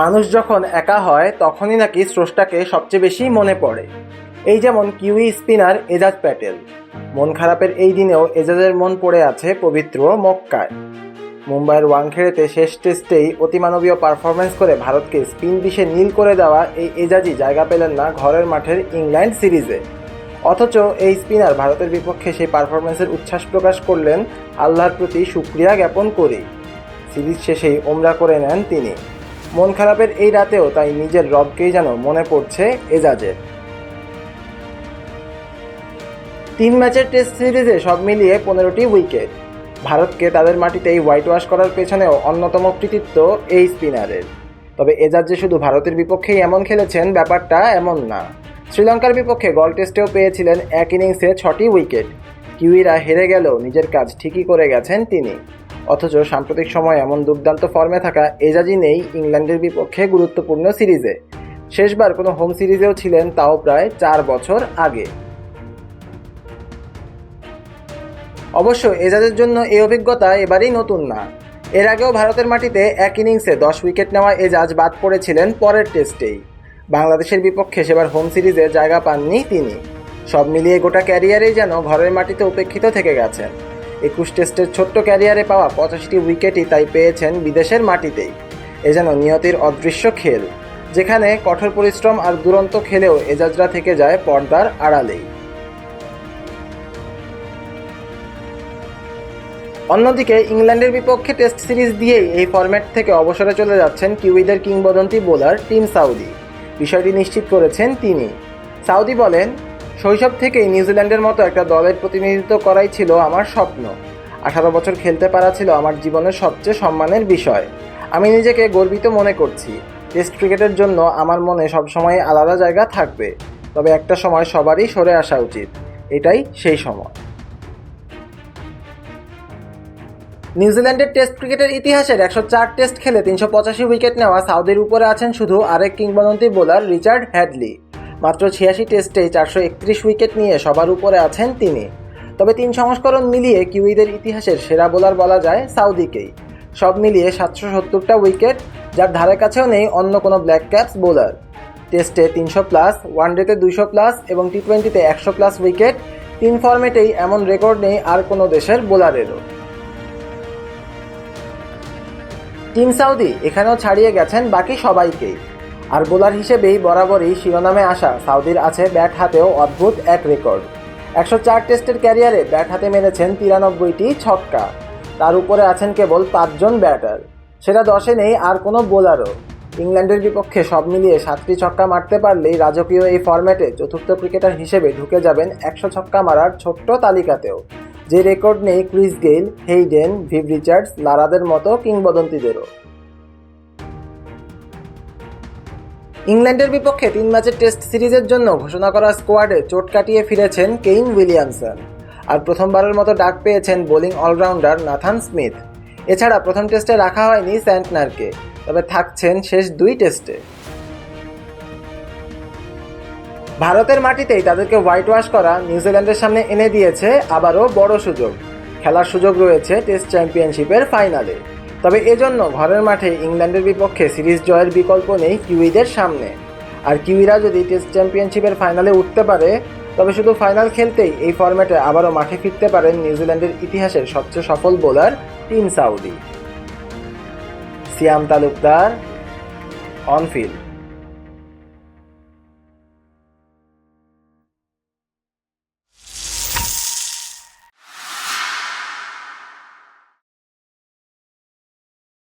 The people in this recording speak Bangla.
মানুষ যখন একা হয়, তখনই নাকি স্রষ্টাকে সবচেয়ে বেশি মনে পড়ে। এই যেমন কিউই স্পিনার এজাজ প্যাটেল। মন খারাপের এই দিনেও এজাজের মন পড়ে আছে পবিত্র মক্কায়। মুম্বাইয়ের ওয়াংখেড়েতে শেষ টেস্টেই অতিমানবীয় পারফরমেন্স করে ভারতকে স্পিন বিষে নীল করে দেওয়া এই এজাজি জায়গা পেলেন না ঘরের মাঠের ইংল্যান্ড সিরিজে। অথচ এই স্পিনার ভারতের বিপক্ষে সেই পারফরমেন্সের উচ্ছ্বাস প্রকাশ করলেন আল্লাহর প্রতি সুক্রিয়া জ্ঞাপন করেই। সিরিজ শেষেই ওমরা করে নেন তিনি। মন খারাপের এই রাতেও তাই নিজের রবকেই যেন মনে পড়ছে এজাজের। তিন ম্যাচের টেস্ট সিরিজে সব মিলিয়ে পনেরোটি উইকেট। ভারতকে তাদের মাটিতেই হোয়াইট ওয়াশ করার পেছনেও অন্যতম কৃতিত্ব এই স্পিনারের। তবে এজাজ যে শুধু ভারতের বিপক্ষেই এমন খেলেছেন, ব্যাপারটা এমন না। শ্রীলঙ্কার বিপক্ষে গল টেস্টেও পেয়েছিলেন এক ইনিংসে ছটি উইকেট। কিউইরা হেরে গেলেও নিজের কাজ ঠিকই করে গেছেন তিনি। অথচ সাম্প্রতিক সময়ে এমন দুর্দান্ত ফর্মে থাকা এজাজি নেই ইংল্যান্ডের বিপক্ষে গুরুত্বপূর্ণ সিরিজে। শেষবার কোনো হোম সিরিজেও ছিলেন তাও প্রায় চার বছর আগে। অবশ্য এজাজের জন্য এই অভিজ্ঞতা এবারেই নতুন না। এর আগেও ভারতের মাটিতে এক ইনিংসে দশ উইকেট নেওয়া এজাজ বাদ পড়েছিলেন পরের টেস্টেই। বাংলাদেশের বিপক্ষে সেবার হোম সিরিজে জায়গা পাননি তিনি। সব মিলিয়ে গোটা ক্যারিয়ারেই যেন ঘরের মাটিতে উপেক্ষিত থেকে গেছেন। একুশ টেস্টের ছোট্ট ক্যারিয়ারে পাওয়া পঁচাশিটি উইকেটই তাই পেয়েছেন বিদেশের মাটিতেই। এ যেন নিয়তির অদৃশ্য খেল, যেখানে কঠোর পরিশ্রম আর দুরন্ত খেলেও এজাজরা থেকে যায় পর্দার আড়ালেই। অন্যদিকে ইংল্যান্ডের বিপক্ষে টেস্ট সিরিজ দিয়েই এই ফরম্যাট থেকে অবসরে চলে যাচ্ছেন কিউইদের কিংবদন্তি বোলার টিম সাউদি। বিষয়টি নিশ্চিত করেছেন তিনি। সাউদি বলেন শৈশব থেকেই নিউজিল্যান্ডের মতো একটা দলের প্রতিনিধিত্ব করাই ছিল আমার স্বপ্ন। আঠারো বছর খেলতে পারা ছিল আমার জীবনের সবচেয়ে সম্মানের বিষয়। আমি নিজেকে গর্বিত মনে করছি। টেস্ট ক্রিকেটের জন্য আমার মনে সবসময় আলাদা জায়গা থাকবে। তবে একটা সময় সবারই সরে আসা উচিত। এটাই সেই সময়। নিউজিল্যান্ডের টেস্ট ক্রিকেটের ইতিহাসের একশো চার টেস্ট খেলে তিনশো পঁচাশি উইকেট নেওয়া সাউদির উপরে আছেন শুধু আরেক কিংবদন্তি বোলার রিচার্ড হ্যাডলি। মাত্র ছিয়াশি টেস্টে চারশো একত্রিশ উইকেট নিয়ে সবার উপরে আছেন তিনি। তবে তিন সংস্করণ মিলিয়ে কিউইদের ইতিহাসের সেরা বোলার বলা যায় সাউদিকেই। সব মিলিয়ে সাতশো সত্তরটা উইকেট, যার ধারে কাছেও নেই অন্য কোনো ব্ল্যাক ক্যাপস বোলার। টেস্টে তিনশো প্লাস, ওয়ানডেতে দুইশো প্লাস এবং টি টোয়েন্টিতে একশো প্লাস উইকেট, তিন ফর্মেটেই এমন রেকর্ড নেই আর কোনো দেশের বোলারেরও। টিম সাউদি এখানেও ছাড়িয়ে গেছেন বাকি সবাইকেই। আর বোলার হিসেবেই বরাবরই শিরোনামে আসা সাউদির আছে ব্যাট হাতেও অদ্ভুত এক রেকর্ড। একশো চার টেস্টের ক্যারিয়ারে ব্যাট হাতে মেরেছেন তিরানব্বইটি ছক্কা। তার উপরে আছেন কেবল পাঁচজন ব্যাটার। সেটা দশে নেই আর কোনো বোলারও। ইংল্যান্ডের বিপক্ষে সব মিলিয়ে সাতটি ছক্কা মারতে পারলেই রাজকীয় এই ফরম্যাটে চতুর্থ ক্রিকেটার হিসেবে ঢুকে যাবেন একশো ছক্কা মারার ছোট্ট তালিকাতেও। যে রেকর্ড নেই Chris Gayle, Hayden, Viv Richards, লারাদের মতো কিংবদন্তিদেরও। ইংল্যান্ডের বিপক্ষে তিন ম্যাচের টেস্ট সিরিজের জন্য ঘোষণা করা স্কোয়াডে চোট কাটিয়ে ফিরেছেন কেইন উইলিয়ামসন। আর প্রথমবারের মতো ডাক পেয়েছেন বোলিং অলরাউন্ডার নাথান স্মিথ। এছাড়া প্রথম টেস্টে রাখা হয়নি স্যান্টনারকে, তবে থাকছেন শেষ দুই টেস্টে। ভারতের মাটিতেই তাদেরকে হোয়াইট ওয়াশ করা নিউজিল্যান্ডের সামনে এনে দিয়েছে আবারও বড় সুযোগ। খেলার সুযোগ রয়েছে টেস্ট চ্যাম্পিয়নশিপের ফাইনালে। তবে এজন্য ঘরের মাঠে ইংল্যান্ডের বিপক্ষে সিরিজ জয়ের বিকল্প নেই কিউইদের সামনে। আর কিউইরা যদি টেস্ট চ্যাম্পিয়নশিপের ফাইনালে উঠতে পারে, তবে শুধু ফাইনাল খেলতেই এই ফর্ম্যাটে আবারও মাঠে ফিরতে পারেন নিউজিল্যান্ডের ইতিহাসের সবচেয়ে সফল bowler Tim Southee. Siam Talukdar, on field.